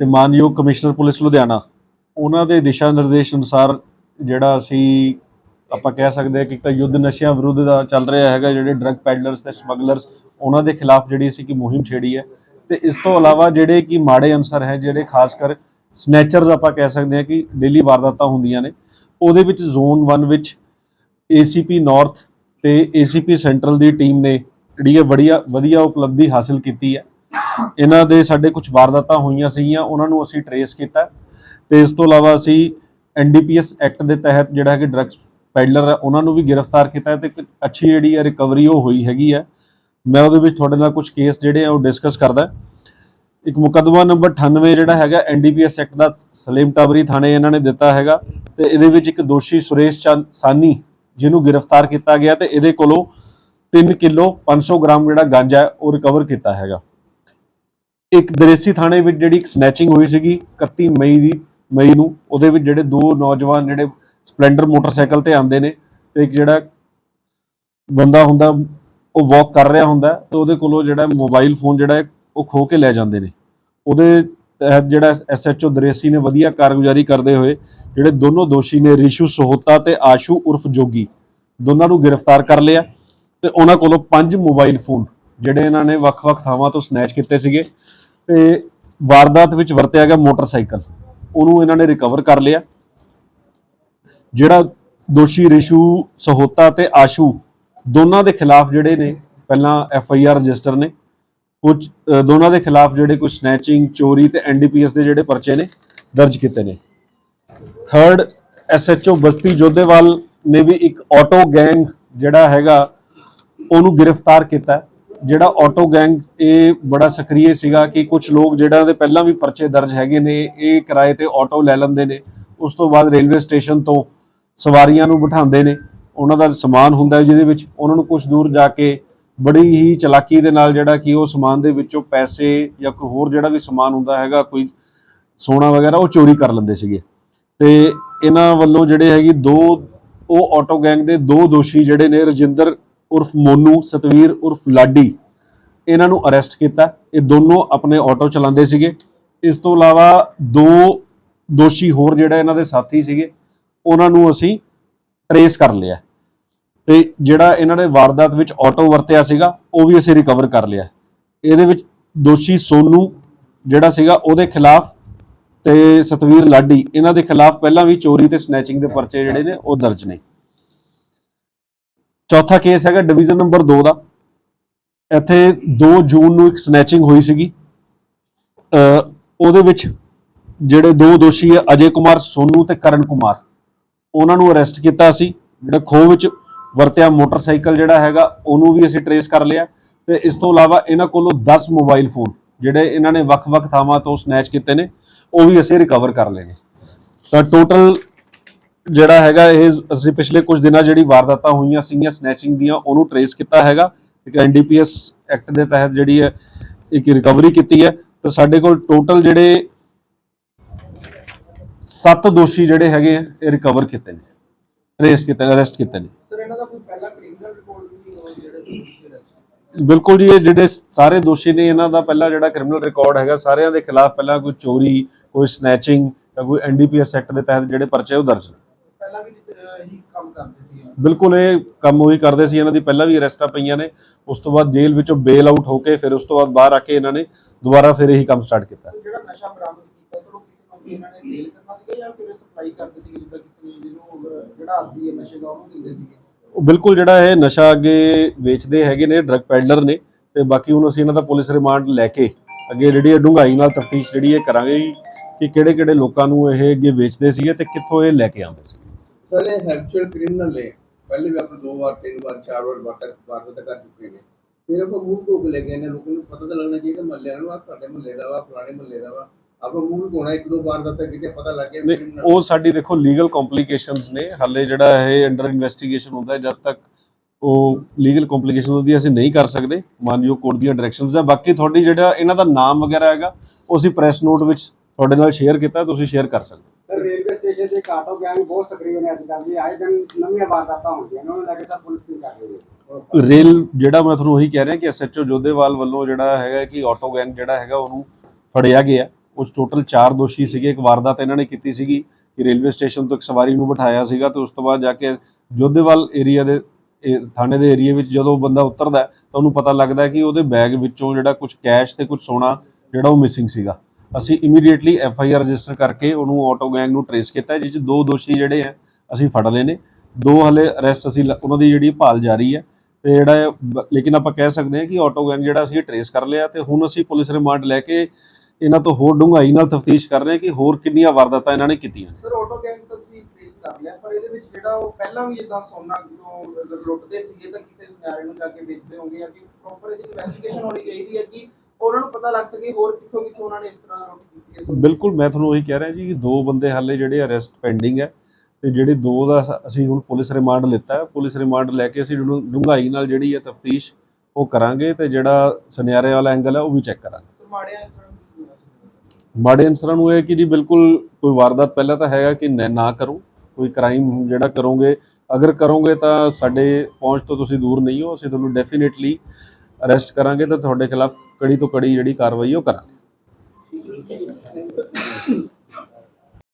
ਤੇ ਮਾਨਯੋਗ commissioner police Ludhiana, ਉਹਨਾਂ ਦੇ ਦਿਸ਼ਾ ਨਿਰਦੇਸ਼ ਅਨੁਸਾਰ ਜਿਹੜਾ ਅਸੀਂ ਆਪਾਂ ਕਹਿ ਸਕਦੇ ਹਾਂ ਕਿ ਇੱਕ ਤਾਂ ਯੁੱਧ ਨਸ਼ਿਆਂ ਵਿਰੁੱਧ ਦਾ ਚੱਲ ਰਿਹਾ ਹੈਗਾ, ਜਿਹੜੇ ਡਰੱਗ ਪੈਡਲਰਸ ਤੇ ਸਮਗਲਰਸ ਉਹਨਾਂ ਦੇ ਖਿਲਾਫ ਜਿਹੜੀ ਅਸੀਂ ਕਿ ਮੁਹਿੰਮ ਛੇੜੀ ਹੈ। ਤੇ ਇਸ ਤੋਂ ਇਲਾਵਾ ਜਿਹੜੇ ਕਿ ਮਾੜੇ ਅਨਸਰ ਹੈ, ਜਿਹੜੇ ਖਾਸ ਕਰ ਸਨੈਚਰਸ ਆਪਾਂ ਕਹਿ ਸਕਦੇ ਹਾਂ ਕਿ ਡੇਲੀ ਵਾਰਦਾਤਾਂ ਹੁੰਦੀਆਂ ਨੇ, ਉਹਦੇ ਵਿੱਚ ਜ਼ੋਨ 1 ਵਿੱਚ ACP ਨਾਰਥ ਤੇ ACP ਸੈਂਟਰਲ ਦੀ ਟੀਮ ਨੇ ਜਿਹੜੀ ਹੈ ਵਧੀਆ ਵਧੀਆ ਉਪਲਬਧੀ ਹਾਸਲ ਕੀਤੀ ਹੈ। ਇਹਨਾਂ ਦੇ ਸਾਡੇ ਕੁਝ ਵਾਰਦਾਤਾਂ ਹੋਈਆਂ ਸੀਗੀਆਂ, ਉਹਨਾਂ ਨੂੰ ਅਸੀਂ ਟਰੇਸ ਕੀਤਾ ਤੇ ਇਸ ਤੋਂ ਇਲਾਵਾ ਅਸੀਂ ਐਨਡੀਪੀਐਸ ਐਕਟ ਦੇ ਤਹਿਤ ਜਿਹੜਾ ਕਿ ਡਰੱਗਸ ਪੈਡਲਰ ਹੈ, ਉਹਨਾਂ ਨੂੰ ਵੀ ਗ੍ਰਿਫਤਾਰ ਕੀਤਾ ਹੈ ਤੇ ਇੱਕ ਅੱਛੀ ਜਿਹੜੀ ਹੈ ਰਿਕਵਰੀ ਉਹ ਹੋਈ ਹੈਗੀ ਹੈ। ਮੈਂ ਉਹਦੇ ਵਿੱਚ ਤੁਹਾਡੇ ਨਾਲ ਕੁਝ ਕੇਸ ਜਿਹੜੇ ਆ ਉਹ ਡਿਸਕਸ ਕਰਦਾ ਇੱਕ ਮੁਕੱਦਮਾ ਨੰਬਰ 98 ਜਿਹੜਾ ਹੈਗਾ ਐਨਡੀਪੀਐਸ ਐਕਟ ਦਾ ਸਲੀਮ ਟਾਵਰੀ ਥਾਣੇ ਇਹਨਾਂ ਨੇ ਦਿੱਤਾ ਹੈਗਾ ਤੇ ਇਹਦੇ ਵਿੱਚ ਇੱਕ ਦੋਸ਼ੀ ਸੁਰੇਸ਼ ਚੰਦ ਸਾਨੀ ਜਿਹਨੂੰ ਗ੍ਰਿਫਤਾਰ ਕੀਤਾ ਗਿਆ ਤੇ ਇਹਦੇ ਕੋਲੋਂ 3 ਕਿਲੋ 500 ਗ੍ਰਾਮ ਜਿਹੜਾ ਗਾਂਜਾ ਹੈ ਉਹ ਰਿਕਵਰ ਕੀਤਾ ਹੈਗਾ। ਇੱਕ ਦਰੇਸੀ ਥਾਣੇ ਵਿੱਚ ਜਿਹੜੀ ਇੱਕ ਸਨੈਚਿੰਗ ਹੋਈ ਸੀਗੀ 31 ਮਈ ਦੀ, ਮਈ ਨੂੰ, ਉਹਦੇ ਵਿੱਚ ਜਿਹੜੇ ਦੋ ਨੌਜਵਾਨ ਜਿਹੜੇ ਸਪਲੈਂਡਰ ਮੋਟਰਸਾਈਕਲ ਤੇ ਆਉਂਦੇ ਨੇ ਤੇ ਇੱਕ ਜਿਹੜਾ ਬੰਦਾ ਹੁੰਦਾ, ਉਹ ਵਾਕ ਕਰ ਰਿਹਾ ਹੁੰਦਾ ਹੈ, ਤੇ ਉਹਦੇ ਕੋਲੋਂ ਜਿਹੜਾ ਮੋਬਾਈਲ ਫੋਨ ਜਿਹੜਾ ਉਹ ਖੋ ਕੇ ਲੈ ਜਾਂਦੇ ਨੇ। ਉਹਦੇ ਤਹਿਤ ਜਿਹੜਾ ਐਸਐਚਓ ਦਰੇਸੀ ਨੇ ਵਧੀਆ ਕਾਰਗੁਜ਼ਾਰੀ ਕਰਦੇ ਹੋਏ ਜਿਹੜੇ ਦੋਨੋਂ ਦੋਸ਼ੀ ਨੇ, ਰਿਸ਼ੂ ਸੋਹਤਾ ਤੇ ਆਸ਼ੂ ਉਰਫ ਜੋਗੀ, ਦੋਨਾਂ ਨੂੰ ਗ੍ਰਿਫਤਾਰ ਕਰ ਲਿਆ ਤੇ ਉਹਨਾਂ ਕੋਲੋਂ ਪੰਜ ਮੋਬਾਈਲ ਫੋਨ ਜਿਹੜੇ ਇਹਨਾਂ ਨੇ ਵੱਖ-ਵੱਖ ਥਾਵਾਂ ਤੋਂ ਸਨੈਚ ਕੀਤੇ ਸੀਗੇ। ਤੇ ਵਾਰਦਾਤ ਵਿੱਚ ਵਰਤਿਆ ਗਿਆ ਮੋਟਰਸਾਈਕਲ। ਉਹਨੂੰ ਇਹਨਾਂ ਨੇ ਰਿਕਵਰ ਕਰ ਲਿਆ। ਜਿਹੜਾ ਦੋਸ਼ੀ ਰਿਸ਼ੂ, ਸਹੋਤਾ ਤੇ ਆਸ਼ੂ ਦੋਨਾਂ ਦੇ ਖਿਲਾਫ ਜਿਹੜੇ ਨੇ, ਪਹਿਲਾਂ ਐਫ ਆਈ ਆਰ ਰਜਿਸਟਰ ਨੇ, ਕੁਝ ਦੋਨਾਂ ਦੇ ਖਿਲਾਫ ਜਿਹੜੇ ਕੁਝ ਸਨੈਚਿੰਗ ਚੋਰੀ ਤੇ ਐਨਡੀਪੀਐਸ ਦੇ ਜਿਹੜੇ ਪਰਚੇ ਨੇ, ਦਰਜ ਕੀਤੇ ਨੇ। Third S H O Basti Jodhewal ਨੇ ਵੀ ਇੱਕ ਆਟੋ ਗੈਂਗ ਜਿਹੜਾ ਹੈਗਾ, ਉਹਨੂੰ ਗ੍ਰਿਫਤਾਰ ਕੀਤਾ। ਜਿਹੜਾ ਆਟੋ ਗੈਂਗ ਇਹ ਬੜਾ ਸਕਰੀਏ ਸੀਗਾ ਕਿ ਕੁਝ ਲੋਕ ਜਿਹੜਾ ਦੇ ਪਹਿਲਾਂ ਵੀ ਪਰਚੇ ਦਰਜ ਹੈਗੇ ਨੇ, ਇਹ ਕਿਰਾਏ ਤੇ ਆਟੋ ਲੈ ਲੈਂਦੇ ਨੇ। ਉਸ ਤੋਂ ਬਾਅਦ ਰੇਲਵੇ ਸਟੇਸ਼ਨ ਤੋਂ ਸਵਾਰੀਆਂ ਨੂੰ ਬਿਠਾਉਂਦੇ ਨੇ। ਉਹਨਾਂ ਦਾ ਸਮਾਨ ਹੁੰਦਾ ਜਿਹਦੇ ਵਿੱਚ ਉਹਨਾਂ ਨੂੰ ਕੁਝ ਦੂਰ ਜਾ ਕੇ ਬੜੀ ਹੀ ਚਲਾਕੀ ਦੇ ਨਾਲ ਜਿਹੜਾ ਕਿ ਉਹ ਸਮਾਨ ਦੇ ਵਿੱਚੋਂ ਪੈਸੇ ਜਾਂ ਕੋਈ ਹੋਰ ਜਿਹੜਾ ਵੀ ਸਮਾਨ ਹੁੰਦਾ ਹੈਗਾ, ਕੋਈ ਸੋਨਾ ਵਗੈਰਾ ਉਹ ਚੋਰੀ ਕਰ ਲੈਂਦੇ ਸੀਗੇ। ਤੇ ਇਹਨਾਂ ਵੱਲੋਂ ਜਿਹੜੇ ਹੈਗੇ ਦੋ, ਉਹ ਆਟੋ ਗੈਂਗ ਦੇ ਦੋ ਦੋਸ਼ੀ ਜਿਹੜੇ ਨੇ ਰਜਿੰਦਰ ਉਰਫ ਮੋਨੂ, ਸਤਵੀਰ ਉਰਫ ਲਾਡੀ ਇਹਨਾਂ ਨੂੰ ਅਰੈਸਟ ਕੀਤਾ। ਇਹ ਦੋਨੋਂ ਆਪਣੇ ਆਟੋ ਚਲਾਉਂਦੇ ਸੀਗੇ। ਇਸ ਤੋਂ ਇਲਾਵਾ ਦੋ ਦੋਸ਼ੀ ਹੋਰ ਜਿਹੜਾ ਇਹਨਾਂ ਦੇ ਸਾਥੀ ਸੀਗੇ, ਉਹਨਾਂ ਨੂੰ ਅਸੀਂ ਟਰੇਸ ਕਰ ਲਿਆ। ਤੇ ਜਿਹੜਾ ਇਹਨਾਂ ਨੇ ਵਾਰਦਾਤ ਵਿੱਚ ਆਟੋ ਵਰਤਿਆ ਸੀਗਾ, ਉਹ ਵੀ ਅਸੀਂ ਰਿਕਵਰ ਕਰ ਲਿਆ। ਇਹਦੇ ਵਿੱਚ ਦੋਸ਼ੀ ਸੋਨੂ ਜਿਹੜਾ ਸੀਗਾ, ਉਹਦੇ ਖਿਲਾਫ ਤੇ ਸਤਵੀਰ ਲਾਡੀ, ਇਹਨਾਂ ਦੇ ਖਿਲਾਫ ਪਹਿਲਾਂ ਵੀ ਚੋਰੀ ਤੇ ਸਨੈਚਿੰਗ ਦੇ ਪਰਚੇ ਜਿਹੜੇ ਨੇ, ਉਹ ਦਰਜ ਨੇ। ਚੌਥਾ ਕੇਸ ਹੈਗਾ ਡਿਵੀਜ਼ਨ ਨੰਬਰ 2 ਦਾ। ਇੱਥੇ 2 ਜੂਨ ਨੂੰ ਇੱਕ ਸਨੈਚਿੰਗ ਹੋਈ ਸੀਗੀ। ਉਹਦੇ ਵਿੱਚ ਜਿਹੜੇ ਦੋ ਦੋਸ਼ੀ ਆ, ਅਜੇ ਕੁਮਾਰ, ਸੋਨੂ ਤੇ ਕਰਨ ਕੁਮਾਰ। ਉਹਨਾਂ ਨੂੰ ਅਰੈਸਟ ਕੀਤਾ ਸੀ। ਜਿਹੜਾ ਖੋਹ ਵਿੱਚ ਵਰਤਿਆ ਮੋਟਰਸਾਈਕਲ ਜਿਹੜਾ ਹੈਗਾ, ਉਹਨੂੰ ਵੀ ਅਸੀਂ ਟਰੇਸ ਕਰ ਲਿਆ। ਤੇ ਇਸ ਤੋਂ ਇਲਾਵਾ ਇਹਨਾਂ ਕੋਲੋਂ 10 ਮੋਬਾਈਲ ਫੋਨ ਜਿਹੜੇ ਇਹਨਾਂ ਨੇ ਵੱਖ-ਵੱਖ ਥਾਵਾਂ ਤੋਂ ਸਨੈਚ ਕੀਤੇ ਨੇ, ਉਹ ਵੀ ਅਸੀਂ ਰਿਕਵਰ ਕਰ ਲਏ ਨੇ। ਤਾਂ ਟੋਟਲ ਜਿਹੜਾ ਹੈਗਾ ਇਹ ਅਸੀਂ ਪਿਛਲੇ ਕੁਝ ਦਿਨਾਂ ਜਿਹੜੀ ਵਾਰਦਾਤਾਂ ਹੋਈਆਂ ਸੀਗੀਆਂ ਸਨੈਚਿੰਗ ਦੀਆਂ ਉਹਨੂੰ ਟਰੇਸ ਕੀਤਾ ਹੈਗਾ। ਇੱਕ ਐਨਡੀਪੀਐਸ ਐਕਟ ਦੇ ਤਹਿਤ ਜਿਹੜੀ ਹੈ ਇੱਕ ਰਿਕਵਰੀ ਕੀਤੀ ਹੈ। ਤੇ ਸਾਡੇ ਕੋਲ ਟੋਟਲ ਜਿਹੜੇ 7 ਦੋਸ਼ੀ ਜਿਹੜੇ ਹੈਗੇ ਆ ਇਹ ਰਿਕਵਰ ਕੀਤੇ ਨੇ। ਟਰੇਸ ਕੀਤੇ ਨੇ ਅਰੈਸਟ ਕੀਤੇ ਨੇ। ਸਰ ਇਹਨਾਂ ਦਾ ਕੋਈ ਪਹਿਲਾ ਕ੍ਰਿਮੀਨਲ ਰਿਕਾਰਡ ਵੀ ਹੋ ਜਿਹੜੇ ਤੁਸੀਂ ਅਰੈਸਟ ਬਿਲਕੁਲ ਜੀ ਇਹ ਜਿਹੜੇ ਸਾਰੇ ਦੋਸ਼ੀ ਨੇ ਇਹਨਾਂ ਦਾ ਪਹਿਲਾ ਜਿਹੜਾ ਕ੍ਰਿਮੀਨਲ ਰਿਕਾਰਡ ਹੈਗਾ ਸਾਰਿਆਂ ਦੇ ਖਿਲਾਫ ਪਹਿਲਾਂ ਕੋਈ ਚੋਰੀ ਕੋਈ ਸਨੈਚਿੰਗ ਜਾਂ ਕੋਈ ਐਨਡੀਪੀਐਸ ਐਕਟ ਦੇ ਤਹਿਤ ਜਿਹੜੇ ਪਰਚੇ ਉਹ ਦਰਜ ਨੇ। ਪਹਿਲਾਂ ਵੀ ਅਹ, ਹੀ ਕੰਮ ਕਰਦੇ ਸੀ ਇਹ। ਬਿਲਕੁਲ ਇਹ ਕੰਮ ਉਹੀ ਕਰਦੇ ਸੀ ਇਹਨਾਂ ਦੀ ਪਹਿਲਾਂ ਵੀ ਅਰੈਸਟਾਂ ਪਈਆਂ ਨੇ। ਉਸ ਤੋਂ ਬਾਅਦ ਜੇਲ੍ਹ ਵਿੱਚੋਂ ਬੇਲ ਆਊਟ ਹੋ ਕੇ ਫਿਰ ਉਸ ਤੋਂ ਬਾਅਦ ਬਾਹਰ ਆ ਕੇ ਇਹਨਾਂ ਨੇ ਦੁਬਾਰਾ ਫਿਰ ਇਹੀ ਕੰਮ ਸਟਾਰਟ ਕੀਤਾ। ਸਰ, ਜਿਹੜਾ ਨਸ਼ਾ ਬਰਾਮਦ ਕੀਤਾ ਸਰ ਉਹ ਕਿਸੇ ਨੂੰ ਵੀ ਇਹਨਾਂ ਨੇ ਸੇਲ ਕਰਨਾ ਸੀਗਾ ਜਾਂ ਫਿਰ ਸਪਲਾਈ ਕਰਦੇ ਸੀਗੇ ਜਿੱਦਾਂ ਕਿਸੇ ਨੇ ਜਿਹਨੂੰ ਅਗਰ ਜਿਹੜਾ ਆਦੀ ਹੈ ਨਸ਼ੇ ਦਾ ਉਹਨੂੰ ਦਿੰਦੇ ਸੀਗੇ? ਉਹ ਬਿਲਕੁਲ ਜਿਹੜਾ ਇਹ ਨਸ਼ਾ ਅੱਗੇ ਵੇਚਦੇ ਹੈਗੇ ਨੇ ਡਰੱਗ ਪੈਡਲਰ ਨੇ ਤੇ ਬਾਕੀ ਹੁਣ ਅਸੀਂ ਇਹਨਾਂ ਦਾ ਪੁਲਿਸ ਰਿਮਾਂਡ ਲੈ ਕੇ ਅੱਗੇ ਜਿਹੜੀ ਇਹ ਡੂੰਘਾਈ ਨਾਲ ਤਫਤੀਸ਼ ਜਿਹੜੀ ਇਹ ਕਰਾਂਗੇ ਕਿ ਕਿਹੜੇ ਕਿਹੜੇ ਲੋਕਾਂ ਨੂੰ ਇਹ ਅੱਗੇ ਵੇਚਦੇ ਸੀਗੇ ਤੇ ਕਿੱਥੋਂ ਇਹ ਲੈ ਕੇ ਆਉਂਦੇ ਸੀ ਸਰ ਇਹ ਹੈਬਚੁਅਲ ਕ੍ਰਿਮੀਨਲ ਹੈ ਪਹਿਲੇ ਵੀ ਆਪਣੇ ਦੋ ਵਾਰ ਤਿੰਨ ਵਾਰ ਚਾਰ ਵਾਰ ਵਾਰ ਵਾਰਦਾਤ ਕਰ ਚੁੱਕੇ ਨੇ। ਫਿਰ ਆਪਾਂ ਮੂੰਹ ਧੋ ਕੇ ਲੈ ਕੇ ਆਨੇ ਲੋਕਾਂ ਨੂੰ ਪਤਾ ਤਾਂ ਲੱਗਣਾ ਚਾਹੀਦਾ ਮਹੱਲੇ ਵਾਲਿਆਂ ਨੂੰ ਆਹ ਸਾਡੇ ਮਹੱਲੇ ਦਾ ਵਾ ਫਲਾਣੇ ਮਹੱਲੇ ਦਾ ਵਾ। ਆਪਾਂ ਮੂੰਹ ਧੋਣਾ ਇੱਕ ਦੋ ਵਾਰ ਦਾ ਤਾਂ ਕਿਤੇ ਪਤਾ ਲੱਗ ਗਿਆ ਉਹ ਸਾਡੀ ਦੇਖੋ ਲੀਗਲ ਕੰਪਲਿਕੇਸ਼ਨਸ ਨੇ। ਹਾਲੇ ਜਿਹੜਾ ਇਹ ਅੰਡਰ ਇਨਵੈਸਟੀਗੇਸ਼ਨ ਹੁੰਦਾ ਹੈ, ਜਦ ਤੱਕ ਉਹ ਲੀਗਲ ਕੰਪਲਿਕੇਸ਼ਨ ਉਹਦੀ ਅਸੀਂ ਨਹੀਂ ਕਰ ਸਕਦੇ। ਮਾਨਯੋਗ ਕੋਰਟ ਦੀਆਂ ਡਾਇਰੈਕਸ਼ਨਸ ਹੈ ਬਾਕੀ ਤੁਹਾਡੀ ਜਿਹੜਾ ਇਹਨਾਂ ਦਾ ਨਾਮ ਵਗੈਰਾ ਹੈਗਾ ਉਹ ਅਸੀਂ ਪ੍ਰੈਸ ਨੋਟ ਵਿੱਚ ਤੁਹਾਡੇ ਨਾਲ ਸ਼ੇਅਰ ਕੀਤਾ ਤੁਸੀਂ ਸ਼ੇਅਰ ਕਰ ਸਕਦੇ ਹੋ। ਸਰ ਰੇਲਵੇ ਗੈਂਗ ਬਹੁਤ ਸਕਰੀਏ ਨੇ ਅੱਜ ਕੱਲ੍ਹ ਦੀ ਆਏ ਦਿਨ ਨਵੀਆਂ ਵਾਰਦਾਤਾਂ ਹੁੰਦੀਆਂ ਨੇ ਉਹਨਾਂ ਨੂੰ ਲੈ ਕੇ ਸਰ ਪੁਲਿਸ ਕੀ ਕਰ ਰਹੀ ਹੈ ਰੇਲ ਜਿਹੜਾ ਮੈਂ ਤੁਹਾਨੂੰ ਉਹੀ ਕਹਿ ਰਿਹਾ ਕਿ ਐਸਐਚਓ ਜੋਧੇਵਾਲ ਵੱਲੋਂ ਜਿਹੜਾ ਹੈਗਾ ਕਿ ਆਟੋ ਗੈਂਗ ਜਿਹੜਾ ਹੈਗਾ ਉਹਨੂੰ ਫੜਿਆ ਗਿਆ ਉਸ ਟੋਟਲ 4 ਦੋਸ਼ੀ ਸੀਗੇ ਇੱਕ ਵਾਰਦਾਤ ਇਹਨਾਂ ਨੇ ਕੀਤੀ ਸੀਗੀ ਕਿ ਰੇਲਵੇ ਸਟੇਸ਼ਨ ਤੋਂ ਇੱਕ ਸਵਾਰੀ ਨੂੰ ਬਿਠਾਇਆ ਸੀਗਾ ਤੇ ਉਸ ਤੋਂ ਬਾਅਦ ਜਾ ਕੇ ਜੋਧੇਵਾਲ ਏਰੀਆ ਦੇ ਥਾਣੇ ਦੇ ਏਰੀਆ ਵਿੱਚ ਜਦੋਂ ਬੰਦਾ ਉਤਰਦਾ ਹੈ, ਤਾਂ ਉਹਨੂੰ ਪਤਾ ਲੱਗਦਾ ਕਿ ਉਹਦੇ ਬੈਗ ਵਿੱਚੋਂ ਜਿਹੜਾ ਕੁਝ ਕੈਸ਼ ਤੇ ਕੁਝ ਸੋਨਾ ਜਿਹੜਾ ਉਹ ਮਿਸਿੰਗ ਸੀਗਾ ਅਸੀਂ immediately F I R register ਕਰਕੇ ਉਹਨੂੰ ਆਟੋ ਗੈਂਗ ਨੂੰ ਟਰੇਸ ਕੀਤਾ ਜਿਸ 'ਚ ਦੋ ਦੋਸ਼ੀ ਜਿਹੜੇ ਆ ਅਸੀਂ ਫੜ ਲਏ ਨੇ। ਦੋ ਹਲੇ ਅਰੈਸਟ ਅਸੀਂ ਉਹਨਾਂ ਦੀ ਜਿਹੜੀ ਭਾਲ ਜਾਰੀ ਹੈ। ਤੇ ਜਿਹੜਾ ਲੇਕਿਨ ਆਪਾਂ ਕਹਿ ਸਕਦੇ ਹਾਂ ਕਿ ਆਟੋ ਗੈਂਗ ਜਿਹੜਾ ਅਸੀਂ ਟਰੇਸ ਕਰ ਲਿਆ ਤੇ ਹੁਣ ਅਸੀਂ ਪੁਲਿਸ ਰਿਮਾਂਡ ਲੈ ਕੇ ਇਹਨਾਂ ਤੋਂ ਹੋਰ ਡੂੰਘਾਈ ਨਾਲ ਤਫਤੀਸ਼ ਕਰ ਰਹੇ ਹਾਂ ਕਿ ਹੋਰ ਕਿੰਨੀਆਂ ਵਾਰਦਾਤਾਂ ਇਹਨਾਂ ਨੇ ਕੀਤੀਆਂ ਸਰ ਆਟੋ ਗੈਂਗ ਤਾਂ ਤੁਸੀਂ ਟ੍ਰੇਸ ਕਰ ਲਿਆ, ਪਰ ਇਹਦੇ ਵਿੱਚ ਜਿਹੜਾ ਉਹ ਪਹਿਲਾਂ ਵੀ ਜਿੱਦਾਂ ਸੋਨਾ ਤੋਂ ਲੁੱਟਦੇ ਸੀਗੇ ਤਾਂ ਕਿਸੇ ਸੁਨਿਆਰੇ ਨੂੰ ਜਾ ਕੇ ਵੇਚਦੇ ਹੋਣਗੇ ਜਾਂ ਕਿ ਪ੍ਰੋਪਰ ਇਹਦੀ ਇਨਵੈਸਟੀਗੇਸ਼ਨ ਹੋਣੀ ਚਾਹੀਦੀ ਹੈ ਕਿ ਉਹਨਾਂ ਨੂੰ ਪਤਾ ਲੱਗ ਸਕੇ ਹੋਰ ਕਿੱਥੋਂ ਕਿੱਥੋਂ ਉਹਨਾਂ ਨੇ ਇਸ ਤਰ੍ਹਾਂ ਲੁੱਟ ਕੀਤੀ ਹੈ। ਬਿਲਕੁਲ ਮੈਂ ਤੁਹਾਨੂੰ ਉਹੀ ਕਹਿ ਰਿਹਾ ਜੀ ਕਿ ਦੋ ਬੰਦੇ ਹਾਲੇ ਜਿਹੜੇ ਅਰੈਸਟ ਪੈਂਡਿੰਗ ਹੈ ਤੇ ਜਿਹੜੇ ਦੋ ਦਾ ਅਸੀਂ ਹੁਣ ਪੁਲਿਸ ਰਿਮਾਂਡ ਲਿੱਤਾ ਹੈ। ਪੁਲਿਸ ਰਿਮਾਂਡ ਲੈ ਕੇ ਅਸੀਂ ਡੂੰਘਾਈ ਨਾਲ ਜਿਹੜੀ ਹੈ ਤਫਤੀਸ਼ ਉਹ ਕਰਾਂਗੇ ਤੇ ਜਿਹੜਾ ਸੁਨਿਆਰੇ ਵਾਲਾ ਐਂਗਲ ਹੈ ਉਹ ਵੀ ਚੈੱਕ ਕਰਾਂਗੇ। ਮਾੜੇ ਅਨਸਰਾਂ ਨੂੰ ਇਹ ਕਿ ਜੀ ਬਿਲਕੁਲ ਕੋਈ ਵਾਰਦਾਤ ਪਹਿਲਾਂ ਤਾਂ ਹੈਗਾ ਕਿ ਨ- ਨਾ ਕਰੋ। ਕੋਈ ਕ੍ਰਾਈਮ ਜਿਹੜਾ ਕਰੋਗੇ ਅਗਰ ਕਰੋਗੇ ਤਾਂ ਸਾਡੇ ਪਹੁੰਚ ਤੋਂ ਤੁਸੀਂ ਦੂਰ ਨਹੀਂ ਹੋ। ਅਸੀਂ ਤੁਹਾਨੂੰ ਡੈਫੀਨੇਟਲੀ ਅਰੈਸਟ ਕਰਾਂਗੇ ਤੇ ਤੁਹਾਡੇ ਖਿਲਾਫ ਕੜੀ ਤੋਂ ਕੜੀ ਜਿਹੜੀ ਕਾਰਵਾਈ ਉਹ ਕਰਾਂਗੇ।